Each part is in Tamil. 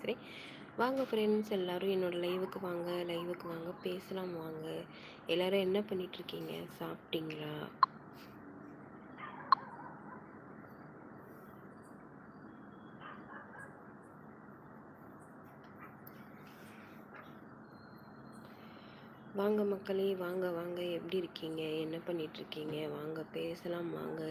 பேசுகிறேன் வாங்க ஃப்ரெண்ட்ஸ் எல்லோரும் என்னோடய லைவுக்கு வாங்க லைவுக்கு வாங்க பேசலாம் வாங்க. எல்லோரும் என்ன பண்ணிகிட்ருக்கீங்க சாப்பிட்டீங்களா? வாங்க மக்களே வாங்க வாங்க. எப்படி இருக்கீங்க? என்ன பண்ணிகிட்ருக்கீங்க வாங்க பேசலாம் வாங்க.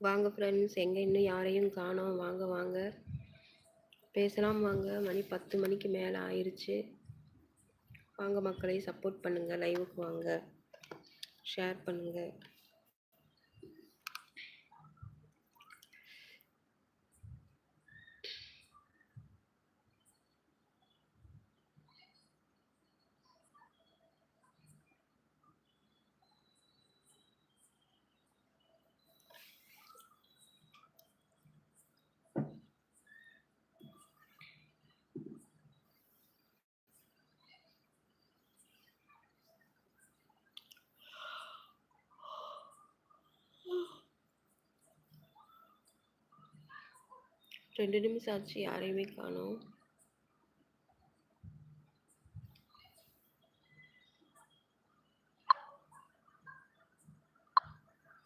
வாங்க ஃப்ரெண்ட்ஸ் எங்கே இன்னும் யாரையும் காணோம். வாங்க வாங்க. பேசலாம் வாங்க. மணி பத்து மணிக்கு மேலே ஆயிடுச்சு வாங்க மக்களை சப்போர்ட் பண்ணுங்கள் லைவுக்கு வாங்க. ஷேர் பண்ணுங்கள் ரெண்டு நிமிஷம் ஆச்சு யாரையுமே காணோம்.